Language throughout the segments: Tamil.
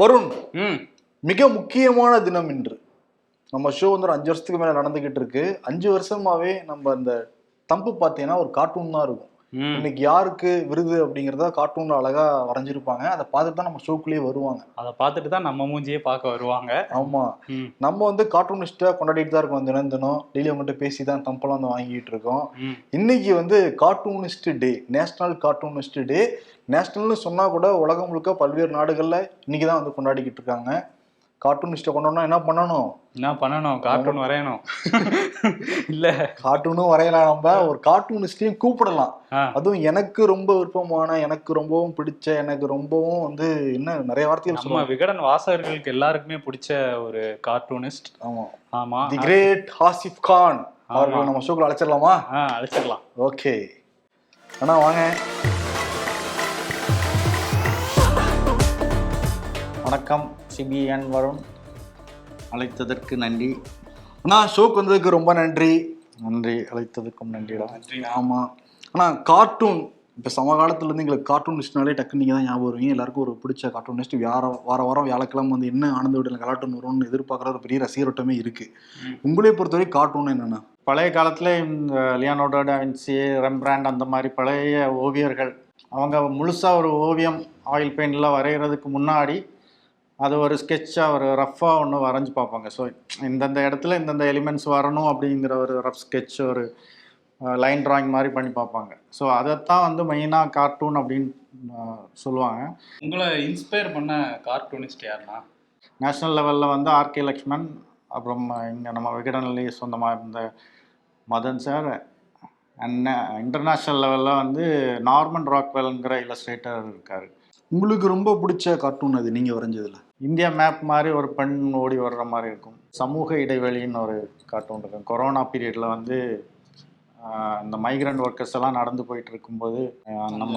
வருண் மிக முக்கியமான தினம் இன்று. நம்ம ஷோ வந்து ஒரு அஞ்சு வருஷத்துக்கு மேல நடந்துகிட்டு இருக்கு. அஞ்சு வருஷமாவே நம்ம இந்த தம்பு பார்த்தீங்கன்னா ஒரு கார்ட்டூன் தான் இருக்கும். இன்னைக்கு யாருக்கு விருது அப்படிங்கறத கார்ட்டூன்ல அழகா வரைஞ்சிருப்பாங்க. அதை பார்த்துட்டு தான் நம்ம ஷோக்குள்ளேயே வருவாங்க. அதை பார்த்துட்டு தான் நம்ம மூஞ்சியே பார்க்க வருவாங்க. ஆமா. நம்ம வந்து கார்ட்டூனிஸ்ட்டை கொண்டாடிட்டு தான் இருக்கோம். தினம் தினம் டெய்லி அவங்ககிட்ட பேசி தான் தம்பெல்லாம் வந்து வாங்கிட்டு இருக்கோம். இன்னைக்கு வந்து cartoonist day national cartoonist day நேஷனல்னு சொன்னா கூட உலகம் முழுக்க பல்வேறு நாடுகள்ல இன்னைக்கு தான் வந்து கொண்டாடிக்கிட்டு இருக்காங்க. கார்ட்டூனிஸ்ட்டை கொண்டாடணும் என்ன பண்ணணும்? என்ன பண்ணணும்? கார்ட்டூன் வரையணும். இல்ல. கார்ட்டூனும் வரையலாம். நம்ம ஒரு கார்ட்டூனிஸ்டையும் கூப்பிடலாம். அதுவும் எனக்கு ரொம்ப விருப்பமான எனக்கு ரொம்பவும் பிடிச்ச எனக்கு ரொம்பவும் வந்து என்ன நிறைய வார்த்தைகள் நம்ம விகடன் வாசகர்களுக்கு எல்லாருக்குமே பிடிச்ச ஒரு கார்ட்டூனிஸ்ட் ஆமா. ஆமா. தி கிரேட் ஹாசிப் கான் அவர்களை. நம்ம ஷோக்குள்ள அழைச்சிடலாமா? அழைச்சிடலாம். ஓகே அண்ணா வாங்க. வணக்கம். சிபிஎன் வருண். அழைத்ததற்கு நன்றி. அண்ணா ஷோக்கு வந்ததுக்கு ரொம்ப நன்றி. நன்றி அழைத்ததற்கும் நன்றிடா. ஆமா. ஆனா கார்ட்டூன் இப்போ சமகாலத்துல இருந்து எங்களுக்கு கார்ட்டூனிஸ்ட்னாலே டக்கு நீங்க தான் ஞாபகம் வருவீங்க. எல்லாருக்கும் ஒரு பிடிச்ச கார்ட்டூனிஸ்ட் வார வார வாரம் வியாழக்கிழமை வந்து என்ன ஆனந்த விடல கார்ட்டூன் வரும்னு எதிர்பார்க்குற ஒரு பெரிய ரசிகரோட்டமே இருக்கு. ம். உங்களை பொறுத்தவரை கார்ட்டூன் என்னன்னா பழைய காலத்தில் இந்த லியோனோடோ டாவின்சி ரெம்பிராண்ட் அந்த மாதிரி பழைய ஓவியர்கள் அவங்க முழுசாக ஒரு ஓவியம் ஆயில் பெயிண்டில் வரைகிறதுக்கு முன்னாடி அது ஒரு ஸ்கெட்சாக ஒரு ரஃப்பாக ஒன்று வரைஞ்சி பார்ப்பாங்க. ஸோ இந்தந்த இடத்துல இந்தந்த எலிமெண்ட்ஸ் வரணும் அப்படிங்கிற ஒரு ரஃப் ஸ்கெட்ச் ஒரு லைன் டிராயிங் மாதிரி பண்ணி பார்ப்பாங்க. ஸோ அதைத்தான் வந்து மெயினாக கார்ட்டூன் அப்படின்னு சொல்லுவாங்க. உங்களை இன்ஸ்பயர் பண்ண கார்ட்டூனிஸ்ட் யாருன்னா? நேஷ்னல் லெவலில் வந்து ஆர்கே லக்ஷ்மண் அப்புறம் இங்கே நம்ம விகடன்லேயே சொந்தமாக இருந்த மதன் சார் அண்ட் இன்டர்நேஷ்னல் லெவலில் வந்து நார்மன் ராக்வெல்ங்கிற இல்லஸ்ட்ரேட்டர் இருக்கார். உங்களுக்கு ரொம்ப பிடிச்ச கார்ட்டூன் அது நீங்க வரைஞ்சதுல? இந்தியா மேப் மாதிரி ஒரு பெண் ஓடி வர்ற மாதிரி இருக்கும். சமூக இடைவெளின்னு ஒரு கார்ட்டூன் இருக்கும். கொரோனா பீரியடில் வந்து இந்த மைக்ரண்ட் ஒர்க்கர்ஸ் எல்லாம் நடந்து போயிட்டு இருக்கும்போது நம்ம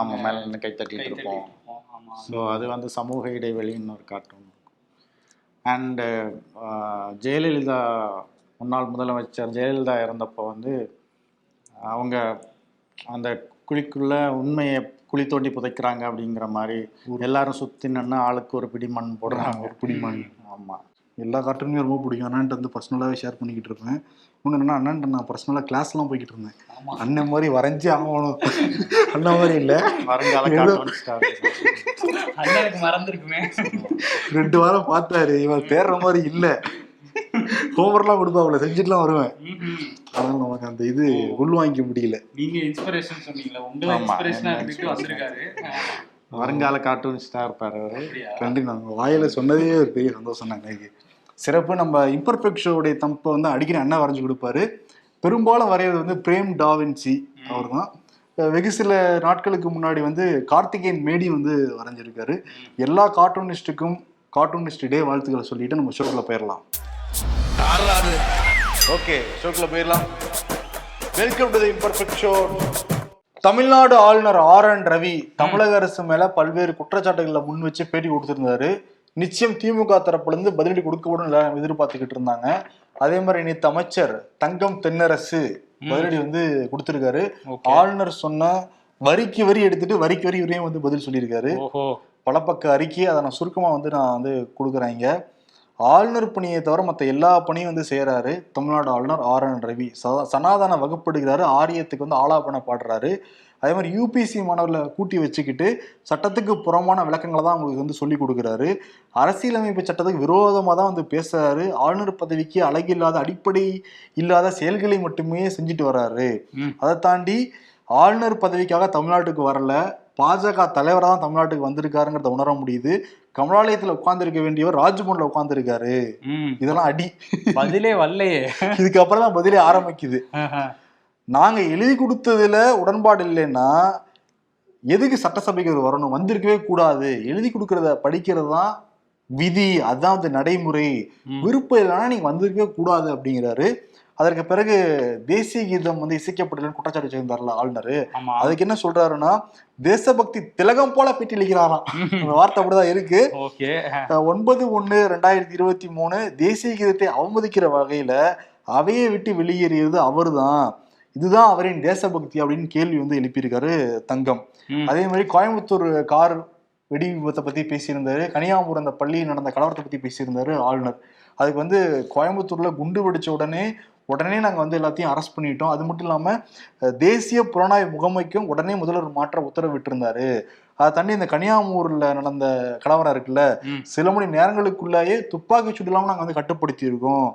ஆமாம் மேலே நின்று கை தட்டிட்டு இருப்போம். ஸோ அது வந்து சமூக இடைவெளின்னு ஒரு கார்ட்டூன் அண்டு ஜெயலலிதா முன்னாள் முதலமைச்சர் ஜெயலலிதா இறந்தப்போ வந்து அவங்க அந்த குழிக்குள்ள உண்மையை குழி தோண்டி புதைக்கிறாங்க அப்படிங்கிற மாதிரி எல்லாரும் சுற்றி நின்று ஆளுக்கு ஒரு பிடி மண் போடுறாங்க. ஒரு பிடி மண். ஆமாம் எல்லா கார்ட்டூனுமே ரொம்ப பிடிக்கும். அண்ணன்ட்டு வந்து பர்சனலாகவே ஷேர் பண்ணிக்கிட்டு இருப்பேன். இன்னும் என்னன்னா அண்ணன்ட்ட நான் பர்சனலாக கிளாஸ்லாம் போய்கிட்டு இருந்தேன். அண்ணன் மாதிரி வரைஞ்சே ஆகணும். அண்ணன் மாதிரி இல்லை. மறந்துருக்குமே. ரெண்டு வாரம் பார்த்தாரு. இவன் தேடுற மாதிரி இல்லை. ஹோம்ஒர்க்லாம் கொடுப்பாப்புல செஞ்சுட்டுலாம் வருவேன். ஆனால் நமக்கு அந்த இது உள்வாங்கிக்க முடியல. நீங்க இன்ஸ்பிரேஷன் சொன்னீங்களா உங்களை இன்ஸ்பிரேஷனா இருந்துட்டு வந்திருக்காரு. வருங்கால கார்ட்டூன் ஸ்டார் இருப்பார்? கண்டி நாங்கள் வாயில சொன்னதே ஒரு பெரிய சந்தோஷம் தான் எனக்கு சிறப்பு நம்ம இம்பர்ஃபெக்ட் ஷோவுடைய தம்பை வந்து அடிக்கடி அண்ணன் வரைஞ்சு கொடுப்பாரு. பெரும்பாலும் வரைகிறது வந்து பிரேம் டாவின்சி அவர் தான் வெகு சில நாட்களுக்கு முன்னாடி வந்து கார்த்திகேயன் மேடி வந்து வரைஞ்சிருக்காரு. எல்லா கார்ட்டூனிஸ்ட்டுக்கும் கார்ட்டூனிஸ்ட் டே வாழ்த்துக்களை சொல்லிட்டு நம்ம ஷோக்குள்ள போயிடலாம். ஓகே ஷோக்குள்ள போயிடலாம். Welcome to the imperfect show Tamil Nadu ஆளுநர் ஆர் என் ரவி தமிழக அரசு மேல பல்வேறு குற்றச்சாட்டுகளை முன் வச்சு பேட்டி கொடுத்திருந்தாரு. நிச்சயம் திமுக தரப்புல இருந்து பதிலடி கொடுக்கப்படும் எதிர்பார்த்துக்கிட்டு இருந்தாங்க. அதே மாதிரி நேற்று அமைச்சர் தங்கம் தென்னரசு பதிலடி வந்து கொடுத்திருக்காரு. ஆளுநர் சொன்ன வரிக்கு வரி எடுத்துட்டு வரிக்கு வரி வரையும் வந்து பதில் சொல்லியிருக்காரு. ஓஹோ. பல பக்க அறிக்கை அதை நான் சுருக்கமாக வந்து நான் வந்து கொடுக்குறேன் இங்க. ஆளுநர் பணியை தவிர மற்ற எல்லா பணியும் வந்து செய்கிறாரு தமிழ்நாடு ஆளுநர் ஆர் என் ரவி. சனாதன வகுப்படுகிறாரு. ஆரியத்துக்கு வந்து ஆலாபன பாடுறாரு. அதே மாதிரி யூபிசி மாணவர்களை கூட்டி வச்சுக்கிட்டு சட்டத்துக்கு புறமான விளக்கங்களை தான் அவங்களுக்கு வந்து சொல்லி கொடுக்குறாரு. அரசியலமைப்பு சட்டத்துக்கு விரோதமாக தான் வந்து பேசுறாரு. ஆளுநர் பதவிக்கு அழகில்லாத அடிப்படை இல்லாத செயல்களை மட்டுமே செஞ்சுட்டு வர்றாரு. அதை தாண்டி ஆளுநர் பதவிக்காக தமிழ்நாட்டுக்கு வரல. பாஜக தலைவராக தான் தமிழ்நாட்டுக்கு வந்திருக்காருங்கிறத உணர முடியுது. கமலாலயத்தில் உட்கார்ந்திருக்க வேண்டியவர் ராஜ்பவன்ல உட்கார்ந்திருக்காரு. ம். இதெல்லாம் அடி. பதிலே வரலையே. இதுக்கப்புறம் தான் பதிலே ஆரம்பிக்குது. நாங்க எழுதி கொடுத்ததுல உடன்பாடு இல்லைன்னா எதுக்கு சட்டசபைக்கு அவர் வரணும்? வந்திருக்கவே கூடாது. எழுதி கொடுக்கறத படிக்கிறது தான் விதி. அதான் வந்து நடைமுறை. விருப்பம் இல்லைன்னா நீங்க வந்திருக்கவே கூடாது அப்படிங்கிறாரு. அதற்கு பிறகு தேசிய கீதம் வந்து இசைக்கப்படலன்னு குற்றச்சாட்டு செய்தார்ல ஆளுநர். அதுக்கு என்ன சொல்றாருன்னா தேசபக்தி திலகம் போல பேட்டி அளிக்கிறாராம் அந்த வார்த்தை அப்படிதான் இருக்கு. ஒன்பது ஒன்று ரெண்டாயிரத்தி இருபத்தி மூணு தேசிய கீதத்தை அவமதிக்கிற வகையில அவையை விட்டு வெளியேறியது அவர்தான். இதுதான் அவரின் தேசபக்தி அப்படின்னு கேள்வி வந்து எழுப்பியிருக்காரு தங்கம். அதே மாதிரி கோயம்புத்தூர் கார் வெடி விபத்தை பத்தி பேசியிருந்தாரு. கனியாமூர் அந்த பள்ளியில் நடந்த கலவரத்தை பத்தி பேசியிருந்தாரு ஆளுநர். அதுக்கு வந்து கோயம்புத்தூர்ல குண்டு வெடிச்ச உடனே உடனே நாங்கள் வந்து எல்லாத்தையும் அரெஸ்ட் பண்ணிட்டோம். அது மட்டும் இல்லாமல் தேசிய புலனாய்வு முகமைக்கும் உடனே முதல்வர் மாற்ற உத்தரவிட்டிருந்தாரு. அதை தாண்டி இந்த கனியாமூர்ல நடந்த கலவரம் இருக்குல்ல. சில மணி நேரங்களுக்குள்ளேயே துப்பாக்கி சூடு இல்லாமல் நாங்கள் வந்து கட்டுப்படுத்தி இருக்கோம்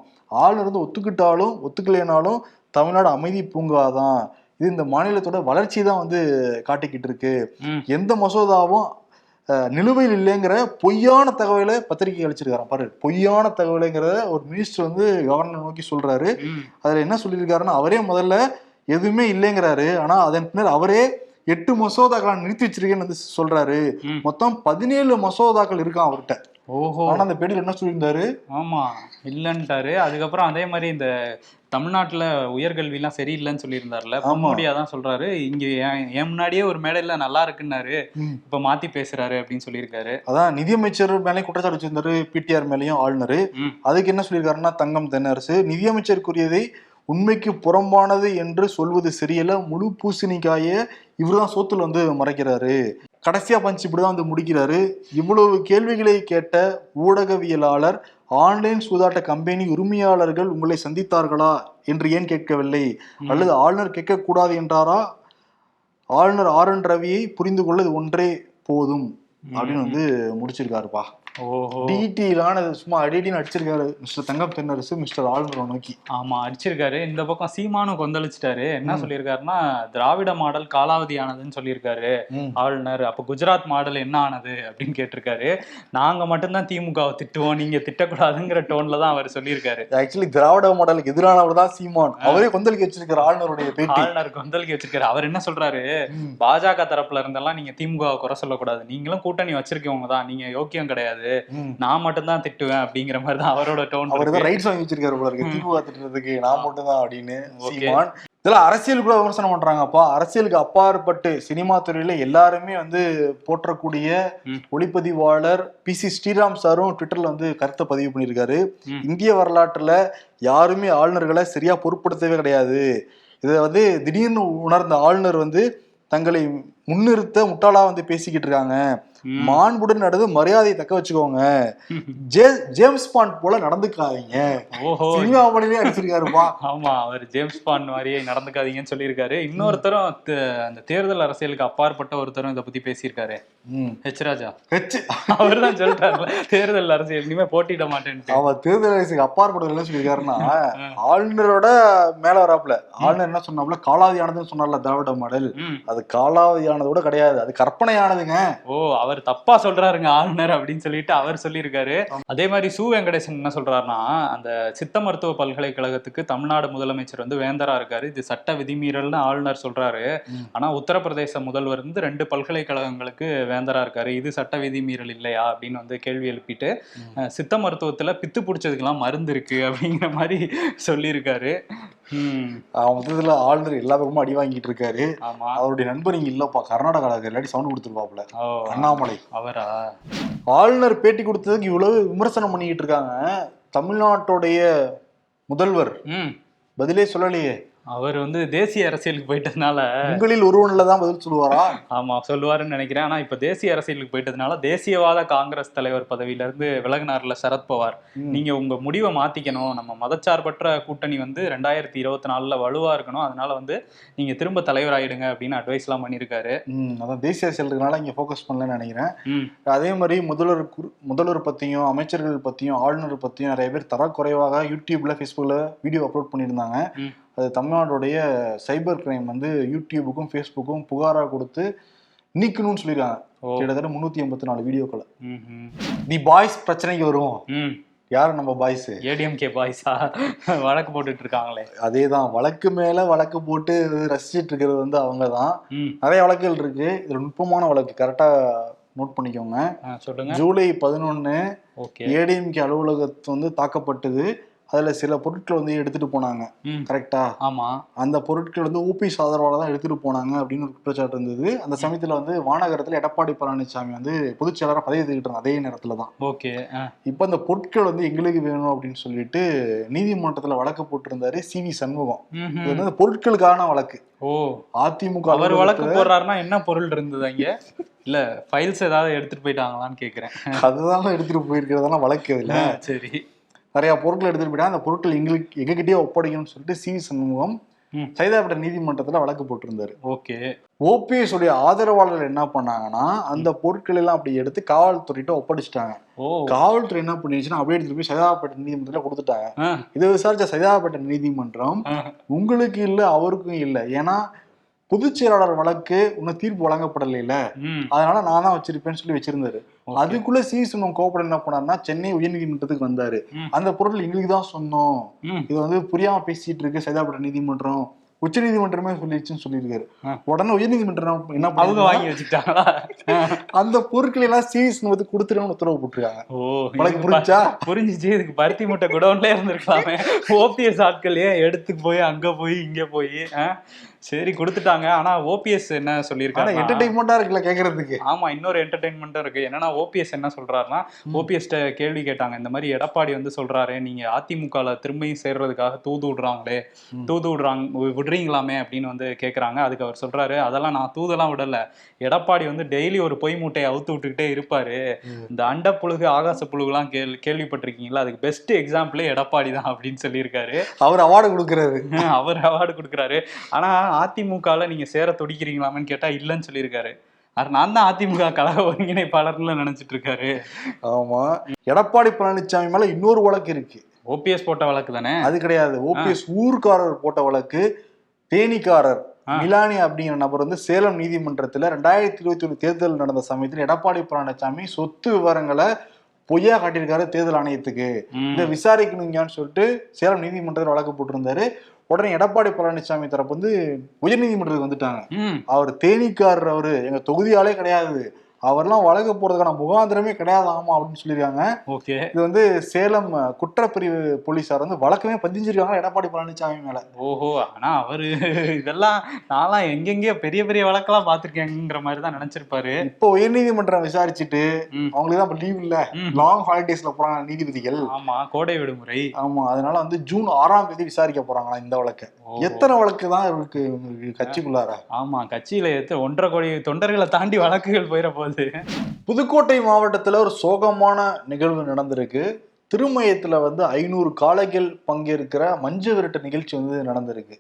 ஆளுநர் வந்து ஒத்துக்கிட்டாலும் ஒத்துக்கலைனாலும் தமிழ்நாடு அமைதி பூங்காதான். இது இந்த மாநிலத்தோட வளர்ச்சி தான் வந்து காட்டிக்கிட்டு இருக்கு. எந்த மசோதாவும் நிலுவையில் இல்லைங்கிற பொய்யான தகவலை பத்திரிகை அளிச்சிருக்காராம். பாரு பொய்யான தகவலைங்கிறத ஒரு மினிஸ்டர் வந்து கவர்னர் நோக்கி சொல்றாரு. அதுல என்ன சொல்லியிருக்காருன்னா அவரே முதல்ல எதுவுமே இல்லைங்கிறாரு. ஆனா அதன் பின்னர் அவரே எட்டு மசோதாக்களை நிறுத்தி வச்சிருக்கேன்னு வந்து சொல்றாரு. மொத்தம் பதினேழு மசோதாக்கள் இருக்கான் அவர்கிட்ட. ஓஹோ. ஆனா அந்த பேடியில் என்ன சொல்லியிருந்தாரு? ஆமா இல்லன்ட்டாரு. அதுக்கப்புறம் அதே மாதிரி இந்த தமிழ்நாட்டுல உயர்கல்விலாம் சரியில்லைன்னு சொல்லியிருந்தாருல. பொன்முடியா தான் சொல்றாரு. இங்க என் முன்னாடியே ஒரு மேடையில நல்லா இருக்குன்னாரு. இப்ப மாத்தி பேசுறாரு அப்படின்னு சொல்லியிருக்காரு. அதான் நிதியமைச்சர் மேலே குற்றச்சாட்டு வச்சிருந்தாரு. பிடிஆர் மேலேயும் ஆளுநர். அதுக்கு என்ன சொல்லியிருக்காருன்னா தங்கம் தென்னரசு நிதியமைச்சர் கூறியதை உண்மைக்கு புறம்பானது என்று சொல்வது சரியல்ல முழு பூசணிக்காய இவர்தான் சோத்துல வந்து மறைக்கிறாரு. கடைசியா பஞ்ச் இப்படிதான் வந்து முடிக்கிறாரு. இவ்வளவு கேள்விகளை கேட்ட ஊடகவியலாளர் ஆன்லைன் சூதாட்ட கம்பெனி உரிமையாளர்கள் உங்களை சந்தித்தார்களா என்று ஏன் கேட்கவில்லை. அல்லது ஆளுநர் கேட்கக்கூடாது என்றாரா? ஆளுநர் ஆர் என் ரவியை புரிந்து கொள்ள இது ஒன்றே போதும். அப்படின்னு வந்து முடிச்சிருக்காருப்பா. ஓஹோ. டிடிலான சும்மா அடிடின்னு அடிச்சிருக்காரு மிஸ்டர் தங்கம் தென்னரசு மிஸ்டர் ஆளுநரை நோக்கி. ஆமா அடிச்சிருக்காரு. இந்த பக்கம் சீமானும் கொந்தளிச்சிட்டாரு. என்ன. சொல்லியிருக்காருன்னா திராவிட மாடல் காலாவதி ஆனதுன்னு சொல்லியிருக்காரு ஆளுநர் அப்ப குஜராத் மாடல் என்ன ஆனது அப்படின்னு கேட்டிருக்காரு. நாங்க மட்டும்தான் திமுகவை திட்டுவோம் நீங்க திட்டக்கூடாதுங்கிற டோன்ல தான் அவர் சொல்லியிருக்காரு. ஆக்சுவலி திராவிட மாடலுக்கு எதிரானவர் தான் சீமான். அவரே கொந்தளிக்க வச்சிருக்காரு ஆளுநருடைய பேட்டி. ஆளுநர் கொந்தளிக்க வச்சிருக்காரு. அவர் என்ன சொல்றாரு. பாஜக தரப்புல இருந்தெல்லாம் நீங்க திமுக குறை சொல்லக்கூடாது. நீங்களும் கூட்டணி வச்சிருக்கவங்க தான். நீங்க யோக்கியம் கிடையாது. ம். நான் மட்டும் தான் திட்டுவேன் அப்படிங்கிற மாதிரி தான் அவரோட டோன் அவர் தான் ரைட்ஸ் வாங்கி வச்சிருக்காரு போல இருக்கு திமுக திட்டுறதுக்கு நான் மட்டும் தான் அப்படின்னு. சீமான் இதெல்லாம் அரசியலுக்குள்ள விமர்சனம் பண்றாங்கப்பா அரசியலுக்கு அப்பாற்பட்டு சினிமா துறையில எல்லாருமே வந்து போற்றக்கூடிய. ஒளிப்பதிவாளர் பி சி ஸ்ரீராம் சாரும் ட்விட்டர்ல வந்து கருத்தை பதிவு பண்ணியிருக்காரு. இந்திய வரலாற்றுல யாருமே ஆளுநர்களை சரியா பொருட்படுத்தவே கிடையாது இதை வந்து திடீர்னு உணர்ந்த ஆளுநர் வந்து தங்களை முன்னிறுத்த முட்டாளா வந்து பேசிக்கிட்டு இருக்காங்க. மாண்புடன் நடந்து மரியாதையை தக்க வச்சுக்கோங்க. ஜேம்ஸ் பாண்ட் போல நடந்துக்காதீங்க. ஓஹோ. சினிமா பணிலே அடிச்சிருக்காருப்பா. ஆமா அவர் ஜேம்ஸ் பாண்ட் மாதிரியே நடந்துக்காதீங்கன்னு சொல்லியிருக்காரு. இன்னொருத்தரும் அந்த தேர்தல் அரசியலுக்கு அப்பாற்பட்ட ஒருத்தரும் இதை பத்தி பேசியிருக்காரு. ஹெச் ராஜா. ஹெச் அவர் தான் சொல்லிட்டாருல தேர்தல் அரசியல் இனிமே போட்டியிட மாட்டேன்ட்டு. அவ தேர்தல் அரசுக்கு அப்பாற்பட்டது என்ன சொல்லியிருக்காருன்னா ஆளுநரோட மேல வராப்புல. ஆளுநர் என்ன சொன்னாப்புல? காலாவதியானதுன்னு சொன்னார்ல திராவிட மாடல். அது காலாவதியானது கூட கிடையாது. அது கற்பனையானதுங்க. ஓ அவர் தப்பா சொல்றாருங்க ஆளுநர் அப்படின்னு சொல்லிட்டு அவர் சொல்லியிருக்காரு. அதே மாதிரி சு வெங்கடேசன் என்ன சொல்றாருன்னா அந்த சித்த மருத்துவ பல்கலைக்கழகத்துக்கு தமிழ்நாடு முதலமைச்சர் வந்து வேந்தரா இருக்காரு. இது சட்ட விதிமீறல்னு ஆளுநர் சொல்றாரு. ஆனா உத்தரப்பிரதேச முதல்வர் வந்து ரெண்டு பல்கலைக்கழகங்களுக்கு வேந்தரா இருக்காரு. இது சட்ட விதிமீறல் இல்லையா அப்படின்னு வந்து கேள்வி எழுப்பிட்டு சித்த மருத்துவத்துல பித்து பிடிச்சதுக்கெல்லாம் மருந்து இருக்கு அப்படிங்கிற மாதிரி சொல்லியிருக்காரு. அவன் மொத்தத்துல ஆளுநர் எல்லா பக்கமும் அடி வாங்கிட்டு இருக்காரு. அவருடைய நண்பர் இங்க இல்லப்பா கர்நாடகால இல்லாட்டி சவுண்ட் கொடுத்துருப்பாப்புல ஓ. அண்ணாமலை. அவரா? ஆளுநர் பேட்டி கொடுத்ததுக்கு இவ்வளவு விமர்சனம் பண்ணிக்கிட்டு இருக்காங்க. தமிழ்நாட்டுடைய முதல்வர். ம். பதிலே சொல்லலையே. அவர் வந்து தேசிய அரசியலுக்கு போயிட்டதுனால உங்களில் ஒருவன்ல தான் பதில் சொல்லுவாரா? ஆமா சொல்லுவாருன்னு நினைக்கிறேன். ஆனா இப்ப தேசிய அரசியலுக்கு போயிட்டதுனால தேசியவாத காங்கிரஸ் தலைவர் பதவியில இருந்து விலகினார்ல சரத்பவார் ம். நீங்க உங்க முடிவை மாத்திக்கணும். நம்ம மதச்சார்பற்ற கூட்டணி வந்து ரெண்டாயிரத்தி இருபத்தி நாலுல வலுவா இருக்கணும். அதனால வந்து நீங்க திரும்ப தலைவராயிடுங்க அப்படின்னு அட்வைஸ் எல்லாம் பண்ணியிருக்காரு அதான் தேசிய அரசியல் இருக்கனால இங்க ஃபோக்கஸ் பண்ணலன்னு நினைக்கிறேன். அதே மாதிரி முதல்வர் முதல்வர் பத்தியும் அமைச்சர்கள் பத்தியும் ஆளுநர் பத்தியும் நிறைய பேர் தரக்குறைவாக யூடியூப்ல ஃபேஸ்புக்ல வீடியோ அப்லோட் பண்ணியிருந்தாங்க. அது தமிழ்நாடுடைய சைபர் கிரைம் வந்து யூடியூபுக்கும் ஃபேஸ்புக்கும் புகாரா கொடுத்து நீக்கணும்னு சொல்லியிருக்காங்க கிட்டத்தட்ட முன்னூத்தி எண்பத்தி நாலு வீடியோக்களை. தி பாய்ஸ் பிரச்சனைக்கு வருவோம். ம். யார் நம்ம பாய்ஸ்? ஏடிஎம்கே பாய்ஸா? வழக்கு போட்டுட்டு இருக்காங்களே அதே தான் வழக்கு மேல வழக்கு போட்டு ரசிச்சிட்டு இருக்கிறது வந்து அவங்க தான் நிறைய வழக்குகள் இருக்கு. இதுல நுட்பமான வழக்கு. கரெக்டா நோட் பண்ணிக்கோங்க. சொல்லுங்க. ஜூலை பதினொன்னு ஓகே. ஏடிஎம்கே அலுவலகத்து வந்து தாக்கப்பட்டது. அதுல சில பொருட்கள் வந்து எடுத்துட்டு போனாங்க. கரெக்டா ஆமா. அந்த பொருட்கள் வந்து ஓபிஎஸ் ஆதரவால தான் எடுத்துட்டு போனாங்க அப்படின்னு ஒரு குற்றச்சாட்டு இருந்தது. அந்த சமயத்துல வந்து வானகரத்துல எடப்பாடி பழனிசாமி வந்து பொதுச் பதவி இருந்தாங்க அதே நேரத்துல தான். ஓகே இப்போ அந்த பொருட்கள் வந்து எங்களுக்கு வேணும் அப்படின்னு சொல்லிட்டு நீதிமன்றத்துல வழக்கு போட்டிருந்தாரு சி வி சண்முகம். இது வந்து பொருட்களுக்கான வழக்கு. ஓ. அதிமுக அவர் வழக்கு போடுறாருன்னா என்ன பொருள் இருந்தது அங்க? இல்ல ஃபைல்ஸ் ஏதாவது எடுத்துட்டு போயிட்டாங்களான்னு கேக்குறேன். அதுதான் எடுத்துட்டு போயிருக்கிறதெல்லாம் வழக்கு இதுல சரி. நிறைய பொருட்கள் எடுத்துட்டு போயிட்டா அந்த பொருட்கள் எங்களுக்கு எங்ககிட்டயே ஒப்படைக்கணும்னு சொல்லிட்டு சி சண்முகம். சைதாப்பேட்டை நீதிமன்றத்துல வழக்கு போட்டிருந்தாரு. ஓகே. ஓபிஎஸ் உடைய ஆதரவாளர்கள் என்ன பண்ணாங்கன்னா அந்த பொருட்கள் எல்லாம் அப்படி எடுத்து காவல்துறையிட்ட ஒப்படைச்சிட்டாங்க. காவல்துறை என்ன பண்ணிடுச்சுன்னா அப்படியே எடுத்துட்டு போய் சைதாப்பேட்டை நீதிமன்றத்துல கொடுத்துட்டாங்க. இதை விசாரிச்ச சைதாப்பேட்டை நீதிமன்றம். உங்களுக்கு இல்ல அவருக்கும் இல்ல. ஏன்னா பொதுச் செயலாளர் வழக்கு இன்னும் தீர்ப்பு வழங்கப்படலைல ம், அதனால நான் தான் வச்சிருப்பேன்னு சொல்லி வச்சிருந்தாரு. அதுக்குள்ள சி சுமம் கோபுரம் என்ன பண்ணாருன்னா சென்னை உயர்நீதிமன்றத்துக்கு வந்தாரு. அந்த பொருள் எங்களுக்கு தான் சொன்னோம். இது வந்து புரியாம பேசிட்டு இருக்கு சைதாப்பேட்டை நீதிமன்றம். உச்ச நீதிமன்றமே சொல்லிடுச்சுன்னு சொல்லியிருக்காரு. உடனே உயர்நீதிமன்றம் என்ன அவங்க வாங்கி வச்சுக்கிட்டாங்களா? அந்த பொருட்களை எல்லாம் சீஸ் வந்து கொடுத்துருன்னு உத்தரவு போட்டிருக்காங்க. உனக்கு புரிஞ்சா? புரிஞ்சுச்சு. இதுக்கு பருத்தி முட்டை குடோன்ல இருந்திருக்கலாமே. ஓபிஎஸ் ஆட்கள் ஏன் எடுத்து போய் அங்க போய் இங்க போய்? சரி கொடுத்துட்டாங்க. ஆனா ஓபிஎஸ் என்ன சொல்லியிருக்காங்க என்டர்டைன்மெண்டா இருக்குல்ல கேக்குறதுக்கு. ஆமா இன்னொரு என்டர்டைன்மெண்ட்டும் இருக்கு. என்னன்னா ஓபிஎஸ் என்ன சொல்றாருன்னா ஓபிஎஸ் கேள்வி கேட்டாங்க. இந்த மாதிரி எடப்பாடி வந்து சொல்றாரு நீங்க அதிமுகல திரும்பியும் சேர்றதுக்காக தூது விடுறாங்களே. தூது விடுறாங்க விடுறீங்களாமே அப்படின்னு வந்து கேக்குறாங்க. அதுக்கு அவர் சொல்றாரு அதெல்லாம் நான் தூதெல்லாம் விடல. எடப்பாடி வந்து டெய்லி ஒரு பொய் மூட்டையை அவுத்து விட்டுக்கிட்டே இருப்பாரு. இந்த அண்ட புழுகு ஆகாச புழுகுலாம் கேள் கேள்விப்பட்டிருக்கீங்களா? அதுக்கு பெஸ்ட் எக்ஸாம்பிளே எடப்பாடி தான் அப்படின்னு சொல்லியிருக்காரு. அவர் அவார்டு கொடுக்கறாரு. அவர் அவார்டு கொடுக்குறாரு. ஆனா அதிமுகல நீங்க சேர துடிக்கிறீங்களாமேன்னு கேட்டா இல்லைன்னு சொல்லியிருக்காரு. அது நான் தான் அதிமுக கழக ஒருங்கிணைப்பாளர்னு நினைச்சிட்டு இருக்காரு ஆமா. எடப்பாடி பழனிசாமி மேல இன்னொரு வழக்கு இருக்கு. ஓபிஎஸ் போட்ட வழக்கு தானே? அது கிடையாது. ஓபிஎஸ் ஊர்க்காரர் போட்ட வழக்கு தேனிக்காரர். மிலானி அப்படிங்கிற நபர் வந்து சேலம் நீதிமன்றத்துல ரெண்டாயிரத்தி இருபத்தி ஒண்ணு தேர்தல் நடந்த சமயத்துல எடப்பாடி பழனிசாமி சொத்து விவரங்களை பொய்யா காட்டியிருக்காரு தேர்தல் ஆணையத்துக்கு. இதை விசாரிக்கணுங்கன்னு சொல்லிட்டு சேலம் நீதிமன்றத்தில் வழக்கு போட்டிருந்தாரு. உடனே எடப்பாடி பழனிசாமி தரப்பு வந்து உயர்நீதிமன்றத்துக்கு வந்துட்டாங்க. அவர் தேனிக்காரர் அவரு. எங்க தொகுதியாலே கிடையாது. அவர்லாம் வழக்கு போறதுக்கான முகாந்திரமே கிடையாது ஆமா அப்படின்னு சொல்லியிருக்காங்க. ஓகே. இது வந்து சேலம் குற்றப்பிரிவு போலீசார் வந்து வழக்கமே பதிஞ்சிருக்காங்க எடப்பாடி பழனிசாமி மேல. ஓஹோ ஆனா அவரு இதெல்லாம் நான்லாம் எங்கெங்கேயோ பெரிய பெரிய வழக்கெல்லாம் பார்த்திருக்கேங்கிற மாதிரி தான் நினைச்சிருப்பாரு. இப்போ உயர்நீதிமன்றம் விசாரிச்சுட்டு. அவங்களுக்கு தான் லீவ் இல்ல. லாங் ஹாலிடேஸ்ல போறாங்க நீதிபதிகள். ஆமா கோடை விடுமுறை. ஆமா அதனால வந்து ஜூன் ஆறாம் தேதி விசாரிக்க போறாங்களா இந்த வழக்கை. எத்தனை வழக்கு தான் இருக்கு கட்சிக்குள்ளார? ஆமா கட்சியில எத்த ஒன்றரை கோடி தொண்டர்களை தாண்டி வழக்குகள் போயிட போகுது புதுக்கோட்டை மாவட்டத்துல ஒரு சோகமான நிகழ்வு நடந்திருக்கு. திருமயத்துல வந்து ஐநூறு காளைகள் பங்கேற்கிற மஞ்சு விரட்டு நிகழ்ச்சி வந்து நடந்திருக்கு.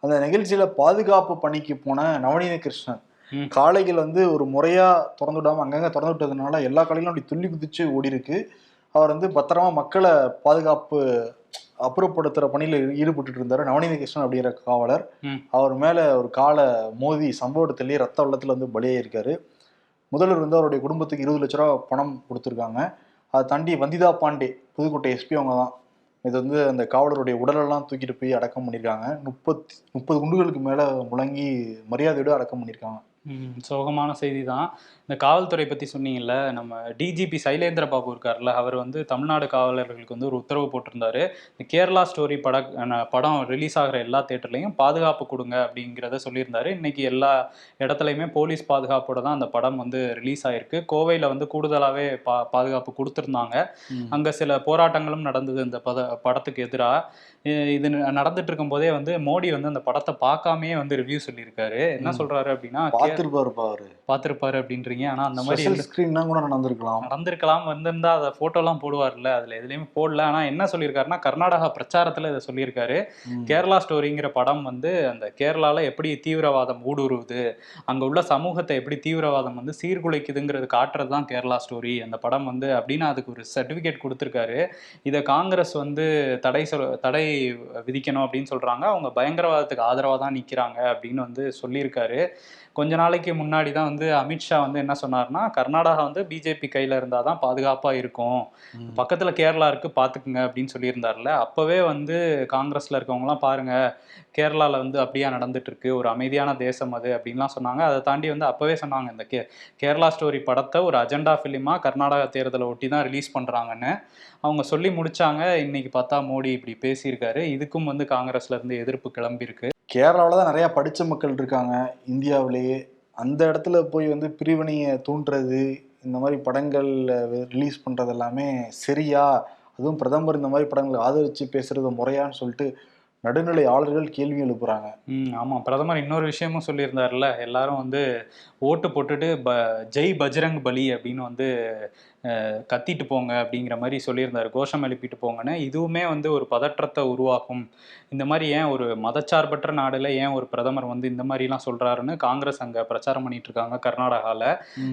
அந்த நிகழ்ச்சியில பாதுகாப்பு பணிக்கு போன நவநீத கிருஷ்ணன். காளைகள் வந்து ஒரு முறையா திறந்து விடாம அங்கங்க திறந்து விட்டதுனால எல்லா காளைகளும் அப்படி துள்ளி குதிச்சு ஓடி இருக்கு அவர் வந்து பத்திரமா மக்களை பாதுகாப்பு அப்புறப்படுத்துற பணியில ஈடுபட்டு இருந்தாரு. நவநீத கிருஷ்ணன் அப்படிங்கிற காவலர். அவர் மேல ஒரு காலை மோதி சம்பவ இடத்துலயே ரத்த வெள்ளத்துல வந்து பலியாயிருக்காரு. முதல்வர் வந்து அவருடைய குடும்பத்துக்கு இருபது லட்ச ரூபா பணம் கொடுத்துருக்காங்க. அதை தாண்டி வந்திதா பாண்டே புதுக்கோட்டை எஸ்பி அவங்க தான். இது வந்து அந்த காவலருடைய உடலெல்லாம் தூக்கிட்டு போய் அடக்கம் பண்ணியிருக்காங்க முப்பத்தி முப்பது குண்டுகளுக்கு மேலே முழங்கி மரியாதையோடு அடக்கம் பண்ணியிருக்காங்க சோகமான செய்தி தான் இந்த காவல்துறை பத்தி சொன்னீங்கல்ல நம்ம டிஜிபி சைலேந்திர பாபு இருக்கார்ல அவர் வந்து தமிழ்நாடு காவலர்களுக்கு வந்து ஒரு உத்தரவு போட்டிருந்தாரு. இந்த கேரளா ஸ்டோரி பட படம் ரிலீஸ் ஆகிற எல்லா தேட்டர்லையும் பாதுகாப்பு கொடுங்க அப்படிங்கிறத சொல்லியிருந்தாரு. இன்னைக்கு எல்லா இடத்துலையுமே போலீஸ் பாதுகாப்போட தான் அந்த படம் வந்து ரிலீஸ் ஆயிருக்கு. கோவையில் வந்து கூடுதலாகவே பா பாதுகாப்பு கொடுத்துருந்தாங்க. அங்க சில போராட்டங்களும் நடந்தது இந்த பத படத்துக்கு எதிராக இது நடந்துட்டு இருக்கும் போதே வந்து மோடி வந்து அந்த படத்தை பார்க்காமயே வந்து ரிவ்யூ சொல்லியிருக்காரு. என்ன. சொல்றாரு அப்படின்னா பார்த்துருப்பாருப்பா அவரு. பார்த்திருப்பாரு அப்படின்றீங்க. ஆனா அந்த மாதிரி ஸ்கிரீன்னா கூட நடந்திருக்கலாம். நடந்திருக்கலாம். வந்திருந்தா அதை போட்டோலாம் போடுவார்ல. அதுல எதுலயுமே போடல. ஆனா என்ன சொல்லியிருக்காருன்னா கர்நாடகா பிரச்சாரத்துல இதை சொல்லியிருக்காரு. கேரளா ஸ்டோரிங்கிற படம் வந்து அந்த கேரளால எப்படி தீவிரவாதம் ஊடுருவுது அங்க உள்ள சமூகத்தை எப்படி தீவிரவாதம் வந்து சீர்குலைக்குதுங்கிறது காட்டுறது தான் கேரளா ஸ்டோரி அந்த படம் வந்து அப்படின்னு அதுக்கு ஒரு சர்டிபிகேட் கொடுத்துருக்காரு. இதை காங்கிரஸ் வந்து தடை சொல் தடை விதிக்கணும் அப்படின்னு சொல்றாங்க. அவங்க பயங்கரவாதத்துக்கு ஆதரவா தான் நிக்கிறாங்க அப்படின்னு வந்து சொல்லியிருக்காரு. கொஞ்ச நாளைக்கு முன்னாடி தான் வந்து அமித்ஷா வந்து என்ன சொன்னார்னா கர்நாடகா வந்து பிஜேபி கையில இருந்தாதான் பாதுகாப்பா இருக்கும். பக்கத்துல கேரளா இருக்கு பாத்துக்குங்க அப்படின்னு சொல்லியிருந்தார்ல அப்பவே வந்து காங்கிரஸ்ல இருக்கவங்கலாம் பாருங்க கேரளால வந்து அப்படியா நடந்துட்டு இருக்கு ஒரு அமைதியான தேசம் அது அப்படின்லாம் சொன்னாங்க. அதை தாண்டி வந்து அப்பவே சொன்னாங்க இந்த கே கேரளா ஸ்டோரி படத்தை ஒரு அஜெண்டா ஃபிலிமா கர்நாடகா தேர்தலை ஒட்டி தான் ரிலீஸ் பண்றாங்கன்னு அவங்க சொல்லி முடிச்சாங்க. இன்னைக்கு பார்த்தா மோடி இப்படி பேசியிருக்காரு. இதுக்கும் வந்து காங்கிரஸ்ல இருந்து எதிர்ப்பு கிளம்பியிருக்கு. கேரளாவில் தான் நிறையா படித்த மக்கள் இருக்காங்க. இந்தியாவிலேயே அந்த இடத்துல போய் வந்து பிரிவினையை தூண்டுறது இந்த மாதிரி படங்கள் ரிலீஸ் பண்ணுறது எல்லாமே சரியா? அதுவும் பிரதமர் இந்த மாதிரி படங்களை ஆதரித்து பேசுறது முறையான்னு சொல்லிட்டு நடுநிலையாளர்கள் கேள்வி எழுப்புறாங்க. ம் ஆமாம் பிரதமர் இன்னொரு விஷயமும் சொல்லியிருந்தார்ல எல்லாரும் வந்து ஓட்டு போட்டுட்டு ப ஜெய் பஜ்ரங் பலி அப்படின்னு வந்து கத்திட்டு போங்க அப்படிங்கிற மாதிரி சொல்லியிருந்தார். கோஷம் எழுப்பிட்டு போங்கன்னு. இதுவுமே வந்து ஒரு பதற்றத்தை உருவாக்கும். இந்த மாதிரி ஏன் ஒரு மதச்சார்பற்ற நாடுல ஏன் ஒரு பிரதமர் வந்து இந்த மாதிரிலாம் சொல்றாருன்னு காங்கிரஸ் அங்கே பிரச்சாரம் பண்ணிட்டு இருக்காங்க கர்நாடகாவில்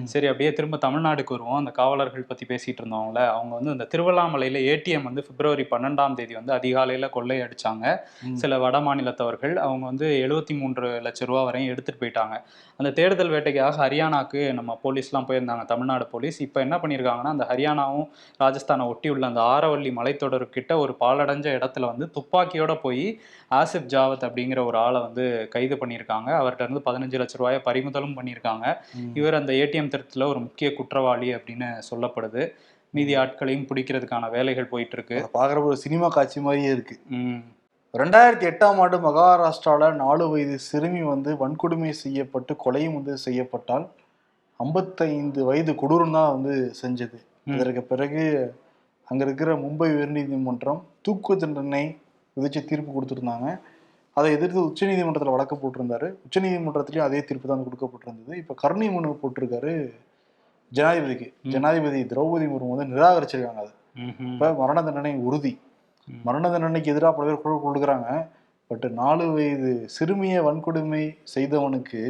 சரி அப்படியே திரும்ப தமிழ்நாடுக்கு வருவோம். அந்த காவலர்கள் பற்றி பேசிட்டு இருந்தோம்ல அவங்க வந்து இந்த திருவண்ணாமலையில் ஏடிஎம் வந்து பிப்ரவரி பன்னெண்டாம் தேதி வந்து அதிகாலையில் கொள்ளை அடிச்சாங்க ம். சில வட மாநிலத்தவர்கள். அவங்க வந்து எழுபத்தி மூன்று லட்சம் ரூபா வரையும் எடுத்துட்டு போயிட்டாங்க. அந்த தேடுதல் வேட்டைக்காக ஹரியானாக்கு நம்ம போலீஸ்லாம் போயிருந்தாங்க தமிழ்நாடு போலீஸ். இப்போ என்ன பண்ணியிருக்காங்கன்னா அந்த ஹரியானாவும் ராஜஸ்தானை ஒட்டி உள்ள அந்த ஆரவள்ளி மலைத்தொடர்கிட்ட ஒரு பாலடைஞ்ச இடத்துல வந்து துப்பாக்கியோட போய் ஆசிப் ஜாவத் அப்படிங்கிற ஒரு ஆளை வந்து கைது பண்ணியிருக்காங்க அவர்கிட்ட இருந்து பதினஞ்சு லட்ச ரூபாயை பறிமுதலும் பண்ணியிருக்காங்க இவர் அந்த ஏடிஎம் திருத்துல ஒரு முக்கிய குற்றவாளி அப்படின்னு சொல்லப்படுது. மீதி ஆட்களையும் பிடிக்கிறதுக்கான வேலைகள் போயிட்டு இருக்கு. அதை பார்க்குறப்ப ஒரு சினிமா காட்சி மாதிரியே இருக்கு. ரெண்டாயிரத்தி எட்டாம் ஆண்டு மகாராஷ்டிரால நாலு வயது சிறுமி வந்து வன்கொடுமை செய்யப்பட்டு கொலையும் வந்து செய்யப்பட்டால் ஐம்பத்தைந்து வயது கொடூரம் தான் வந்து செஞ்சது. இதற்கு பிறகு அங்க இருக்கிற மும்பை உயர்நீதிமன்றம் தூக்கு தண்டனை விதிச்சு தீர்ப்பு கொடுத்துருந்தாங்க அதை எதிர்த்து உச்சநீதிமன்றத்தில் வழக்கு போட்டிருந்தாரு உச்சநீதிமன்றத்திலையும் அதே தீர்ப்பு தான் கொடுக்கப்பட்டிருந்தது இப்போ கருணை மனு போட்டிருக்காரு ஜனாதிபதிக்கு. ஜனாதிபதி திரௌபதி முர்மு வந்து நிராகரிச்சிருக்காங்க அது. இப்போ மரண தண்டனை உறுதி. மரண தண்டனைக்கு எதிராக பல பேர் குரல் கொடுக்குறாங்க. பட் நாலு வயது சிறுமியை வன்கொடுமை செய்தவனுக்கு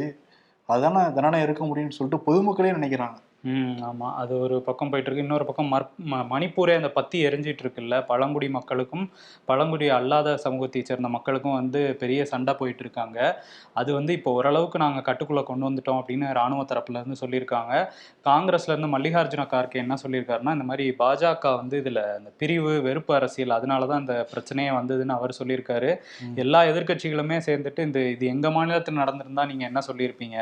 அதான தண்டனை இருக்க முடியும்னு சொல்லிட்டு பொதுமக்களே நினைக்கிறாங்க. ம் ஆமாம் அது ஒரு பக்கம் போயிட்டு இருக்கு இன்னொரு பக்கம் மற் ம- மணிப்பூரே அந்த பத்தி எரிஞ்சிட்டு இருக்குல்ல பழங்குடி மக்களுக்கும் பழங்குடி அல்லாத சமூகத்தை சேர்ந்த மக்களுக்கும் வந்து பெரிய சண்டை போயிட்டு இருக்காங்க அது வந்து இப்போ ஓரளவுக்கு நாங்கள் கட்டுக்குள்ளே கொண்டு வந்துட்டோம் அப்படின்னு ராணுவ தரப்புல இருந்து சொல்லியிருக்காங்க. காங்கிரஸ்ல இருந்து மல்லிகார்ஜுன கார்கே என்ன சொல்லியிருக்காருன்னா இந்த மாதிரி பாஜக வந்து இதுல இந்த பிரிவு வெறுப்பு அரசியல் அதனால தான் இந்த பிரச்சனையே வந்ததுன்னு அவர் சொல்லியிருக்காரு. எல்லா எதிர்க்கட்சிகளுமே சேர்ந்துட்டு இந்த இது எங்க மாநிலத்தில் நடந்திருந்தா நீங்க என்ன சொல்லியிருப்பீங்க?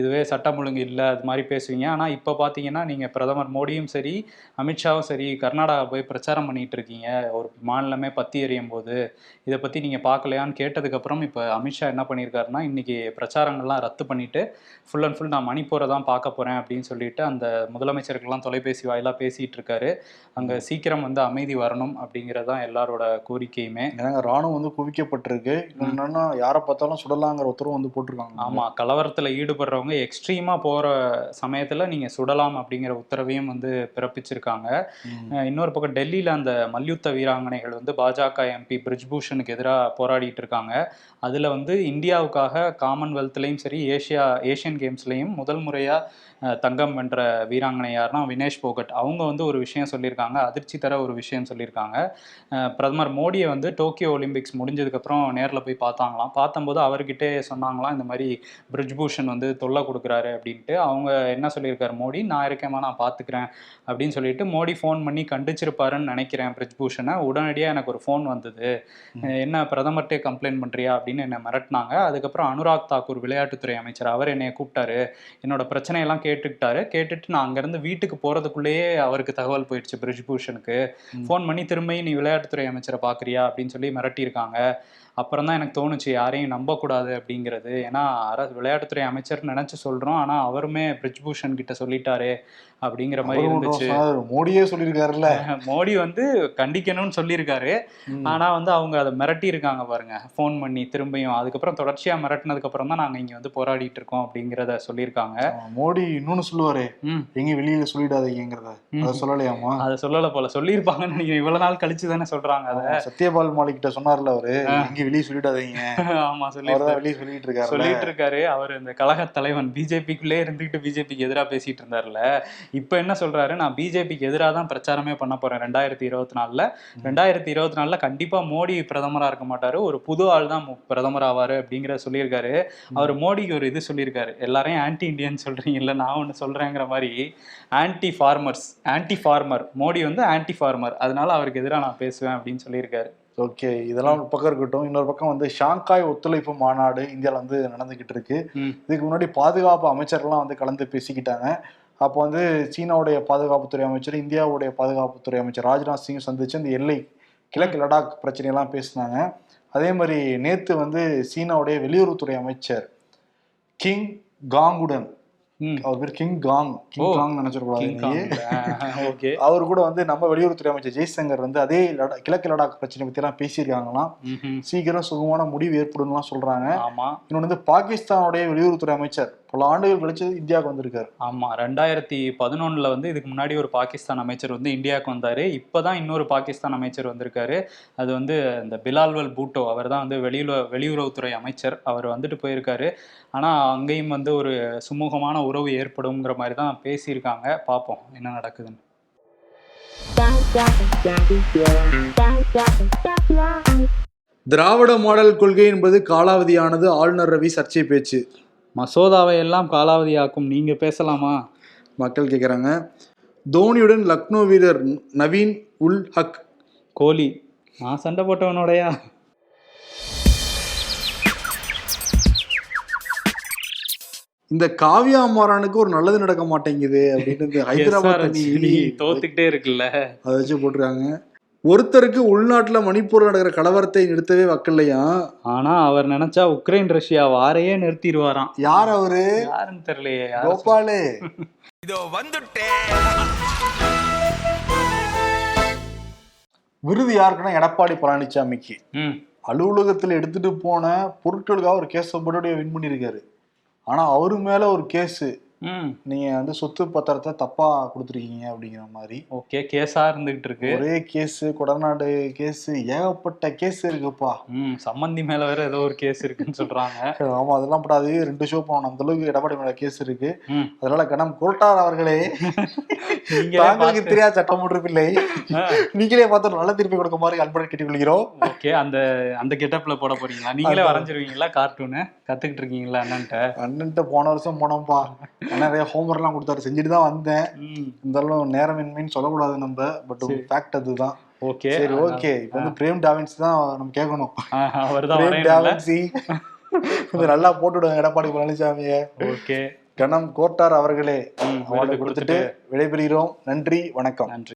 இதுவே சட்டம் ஒழுங்கு இல்லை அது மாதிரி பேசுவீங்க. ஆனால் இப்போ பார்த்தீங்கன்னா நீங்கள் பிரதமர் மோடியும் சரி அமித்ஷாவும் சரி கர்நாடகா போய் பிரச்சாரம் பண்ணிட்டு இருக்கீங்க. ஒரு மாநிலமே பத்தி எறியும் போது இதை பற்றி நீங்கள் பார்க்கலையான்னு கேட்டதுக்கப்புறம் இப்போ அமித்ஷா என்ன பண்ணியிருக்காருன்னா இன்னைக்கு பிரச்சாரங்கள்லாம் ரத்து பண்ணிட்டு ஃபுல் அண்ட் ஃபுல் நான் மணிப்பூரை தான் பார்க்க போகிறேன் அப்படின்னு சொல்லிட்டு அந்த முதலமைச்சருக்கெல்லாம் தொலைபேசி வாயிலாக பேசிகிட்டு இருக்காரு. அங்கே சீக்கிரம் வந்து அமைதி வரணும் அப்படிங்கிறது தான் எல்லாரோட கோரிக்கையுமே. ஏன்னா ராணுவம் வந்து குவிக்கப்பட்டிருக்கு. என்னன்னா யாரை பார்த்தாலும் சுடலாங்கிற உத்தரவு வந்து போட்டிருக்காங்க. ஆமா கலவரத்துல ஈடுபடுறவங்க எக்ஸ்ட்ரீமா போற சமயத்துல நீங்க சுடலாம் அப்படிங்கிற உத்தரவையும் வந்து பிறப்பிச்சிருக்காங்க. இன்னொரு பக்கம் டெல்லியில அந்த மல்யுத்த வீராங்கனைகள் வந்து பாஜக எம்பி பிரிஜ்பூஷனுக்கு எதிராக போராடிட்டு இருக்காங்க. அதுல வந்து இந்தியாவுக்காக காமன்வெல்த்லயும் சரி ஏஷியா ஏஷியன் கேம்ஸ்லயும் முதல் முறையா அஹ், தங்கம் வென்ற வீராங்கனை யாருன்னா வினேஷ் போகட். அவங்க வந்து ஒரு விஷயம் சொல்லியிருக்காங்க. அதிர்ச்சி தர ஒரு விஷயம் சொல்லியிருக்காங்க. பிரதமர் மோடியை வந்து டோக்கியோ ஒலிம்பிக்ஸ் முடிஞ்சதுக்கப்புறம் நேரில் போய் பார்த்தாங்களாம். பார்த்தம்போது அவர்கிட்டே சொன்னாங்களாம் இந்த மாதிரி பிரிஜ்பூஷன் வந்து தொல்லை கொடுக்குறாரு அப்படின்ட்டு. அவங்க என்ன சொல்லியிருக்காரு? மோடி நான் இருக்கேம்மா நான் பார்த்துக்கிறேன் அப்படின்னு சொல்லிட்டு மோடி ஃபோன் பண்ணி கண்டிச்சிருப்பாருன்னு நினைக்கிறேன் பிரிஜ்பூஷனை. உடனடியாக எனக்கு ஒரு ஃபோன் வந்தது. என்ன பிரதமர்கிட்டே கம்ப்ளைண்ட் பண்ணுறியா அப்படின்னு என்னை மிரட்டினாங்க. அதுக்கப்புறம் அனுராக் தாக்கூர் விளையாட்டுத்துறை அமைச்சர் அவர் என்னைய கூப்பிட்டாரு. என்னோட பிரச்சனையெல்லாம் கேட்டுக்கிட்டாரு. கேட்டுட்டு நான் அங்கேருந்து வீட்டுக்கு போகிறதுக்குள்ளேயே அவருக்கு தகவல் போயிடுச்சு பிரிஜ்பூஷனுக்கு. ஃபோன் பண்ணி திரும்பியும் நீ விளையாட்டுத்துறை அமைச்சரை பார்க்குறியா அப்படின்னு சொல்லி மிரட்டியிருக்காங்க. அப்புறம் தான் எனக்கு தோணுச்சு யாரையும் நம்பக்கூடாது அப்படிங்கிறது. ஏன்னா விளையாட்டுத்துறை அமைச்சர் நினச்சி சொல்கிறோம் ஆனால் அவருமே பிரிஜ்பூஷன் கிட்ட சொல்லிட்டாரு. அப்படிங்கிற மாதிரி இருந்துச்சு. மோடியே சொல்லியிருக்காருல்ல. மோடி வந்து கண்டிக்கணும்னு சொல்லியிருக்காரு. ஆனா வந்து அவங்க அதை மிரட்டி இருக்காங்க பாருங்க. ஃபோன் பண்ணி திரும்பியும். அதுக்கப்புறம் தொடர்ச்சியா மிரட்டினதுக்கு அப்புறம் தான் நாங்க இங்க வந்து போராடிட்டு இருக்கோம் அப்படிங்கிறத சொல்லியிருக்காங்க. மோடி இன்னொன்னு சொல்லுவாரு. எங்க வெளியில சொல்லிடாதீங்கிறத. அதை சொல்லலையாமா அதை சொல்லல போல. சொல்லியிருப்பாங்கன்னு நினைக்கிறேன். இவ்வளவு நாள் கழிச்சு தானே சொல்றாங்க அதை. சத்யபால் மாலிக் கிட்ட சொன்னார்ல அவரு. எங்க வெளியே சொல்லிடாதீங்க. ஆமா சொல்லி வெளியே சொல்லிட்டு இருக்காரு சொல்லிட்டு இருக்காரு அவர் இந்த கழக தலைவன். பிஜேபிக்குள்ளே இருந்துகிட்டு பிஜேபிக்கு எதிராக பேசிட்டு இருந்தார்ல இப்போ என்ன சொல்றாரு? நான் பிஜேபிக்கு எதிராக தான் பிரச்சாரமே பண்ண போறேன். ரெண்டாயிரத்தி இருபத்தி நாலுல ரெண்டாயிரத்தி இருபத்தி நாலுல கண்டிப்பா மோடி பிரதமரா இருக்க மாட்டாரு. ஒரு புது ஆள் தான் பிரதமர் ஆவாரு அப்படிங்கிற சொல்லியிருக்காரு. அவர் மோடிக்கு ஒரு இது சொல்லியிருக்காரு. எல்லாரையும் ஆன்டி இந்தியன் சொல்றீங்கல்ல நான் ஒன்று சொல்றேங்கிற மாதிரி anti farmers anti farmer Modi வந்து ஆன்டி ஃபார்மர் அதனால அவருக்கு எதிராக நான் பேசுவேன் அப்படின்னு சொல்லியிருக்காரு. ஓகே இதெல்லாம் ஒரு பக்கம் இருக்கட்டும். இன்னொரு பக்கம் வந்து ஷாங்காய் ஒத்துழைப்பு மாநாடு இந்தியாவில் வந்து நடந்துகிட்டு இருக்கு. இதுக்கு முன்னாடி பாதுகாப்பு அமைச்சர்லாம் வந்து கலந்து பேசிக்கிட்டாங்க. அப்போ வந்து சீனாவுடைய பாதுகாப்புத்துறை அமைச்சர் இந்தியாவுடைய பாதுகாப்புத்துறை அமைச்சர் ராஜ்நாத் சிங் சந்திச்சு இந்த எல்லை கிழக்கு லடாக் பிரச்சனையெல்லாம் பேசினாங்க. அதே மாதிரி நேத்து வந்து சீனாவுடைய வெளியுறவுத்துறை அமைச்சர் கிங் காங்குடன். அவர் பேர் கிங் காங். கிங். காங் நினைச்சிடக்கூடாது ஓகே. அவர் கூட வந்து நம்ம வெளியுறவுத்துறை அமைச்சர் ஜெய்சங்கர் வந்து அதே கிழக்கு லடாக் பிரச்சனை பத்தி எல்லாம் பேசியிருக்காங்களாம் சீக்கிரம் சுகமான முடிவு ஏற்படும்லாம் சொல்றாங்க. ஆமா. இன்னொன்று வந்து பாகிஸ்தானுடைய வெளியுறவுத்துறை அமைச்சர் பல ஆண்டுகள் கழிச்சு இந்தியாவுக்கு வந்திருக்காரு. ஆமா ரெண்டாயிரத்தி பதினொன்னுல வந்து இதுக்கு முன்னாடி ஒரு பாகிஸ்தான் அமைச்சர் வந்து இந்தியாவுக்கு வந்தாரு. இப்பதான் இன்னொரு பாகிஸ்தான் அமைச்சர் வந்திருக்காரு. அது வந்து இந்த பிலால்வல் பூட்டோ அவர் தான் வந்து வெளியுற வெளியுறவுத்துறை அமைச்சர். அவர் வந்துட்டு போயிருக்காரு. ஆனா அங்கேயும் வந்து ஒரு சுமூகமான உறவு ஏற்படுங்கிற மாதிரி தான் பேசியிருக்காங்க. பார்ப்போம் என்ன நடக்குதுன்னு. திராவிட மாடல் கொள்கை என்பது காலாவதியானது ஆளுநர் ரவி சர்ச்சை பேச்சு. மசோதாவை எல்லாம் காலாவதியாக்கும். நீங்க பேசலாமா? மக்கள் கேட்குறாங்க தோனியுடன் லக்னோ வீரர் நவீன் உல் ஹக். கோலி நான் சண்டை போட்டவனோடயா? இந்த காவியா மாறானுக்கு ஒரு நல்லது நடக்க மாட்டேங்குது அப்படின்னு ஹைதராபாத் தோத்துக்கிட்டே இருக்குல்ல. அதை வச்சு போட்டிருக்காங்க. ஒருத்தருக்கு உள்நாட்டுல மணிப்பூர்ல நடக்கிற கலவரத்தை நிறுத்தவே வக்கல்லையா? ஆனா அவர் நினைச்சா உக்ரைன் ரஷ்யா வாரையே நிறுத்திடுவாராம். யார் அவரு? யாருன்னு தெரியலையே கோபாலு. இதோ வந்துட்டேன் விருது யாருக்குன்னா எடப்பாடி பழனிசாமிக்கு ம். அலுவலகத்தில் எடுத்துட்டு போன பொருட்களுக்காக ஒரு கேஸ் போட்டு வின் பண்ணியிருக்காரு. ஆனா அவரு மேல ஒரு கேஸ். நீங்க வந்து சொத்து பத்திரத்தை தப்பா கொடுத்துருக்கீங்க அப்படிங்கிற மாதிரி. ஓகே கேஸா இருந்துகிட்டு இருக்கு. ஒரே கேஸ் கொடநாடு கேஸ் ஏகப்பட்ட கேஸ் இருக்குப்பா. ம் சம்மந்தி மேல வேற ஏதோ ஒரு கேஸ் இருக்குன்னு சொல்றாங்க. ஆமா அதெல்லாம் படாது. ரெண்டு ஷோ போனோம் அந்த அளவுக்கு எடப்பாடி மேல கேஸ் இருக்கு. அதனால கணம் கோட்டார் அவர்களே தாங்களுக்கு தெரியாத சட்டம் ஆ, நீங்களே பார்த்து நல்ல திருப்பி கொடுக்க மாதிரி அன்புடன் கேட்டுக்கொள்கிறோம். ஓகே அந்த அந்த கெட்டப்ல போட போறீங்களா? நீங்களே வரைஞ்சிருவீங்களா? கார்ட்டூனு கத்துக்கிட்டு இருக்கீங்களா என்னன்ட்ட அண்ணன்ட்ட போன வருஷம் போனோம்ப்பா. நிறைய ஹோம்ஒர்க் எல்லாம் கொடுத்தாரு. செஞ்சுட்டு தான் வந்தேன். இருந்தாலும் நேரமின்மைன்னு சொல்லக்கூடாது நம்ம. பட். ஃபேக்ட் அதுதான். ஓகே சரி ஓகே இப்போ வந்து பிரேம் டாவின்ஸ் தான் நம்ம கேட்கணும். அவர் தான் பிரேம் டாவின்சி கொஞ்சம் நல்லா போட்டு விடுங்க எடப்பாடி பழனிசாமியை. ஓகே கணம் கோட்டார் அவர்களே விருது கொடுத்துட்டு. விடைபெறுகிறோம். நன்றி வணக்கம். நன்றி.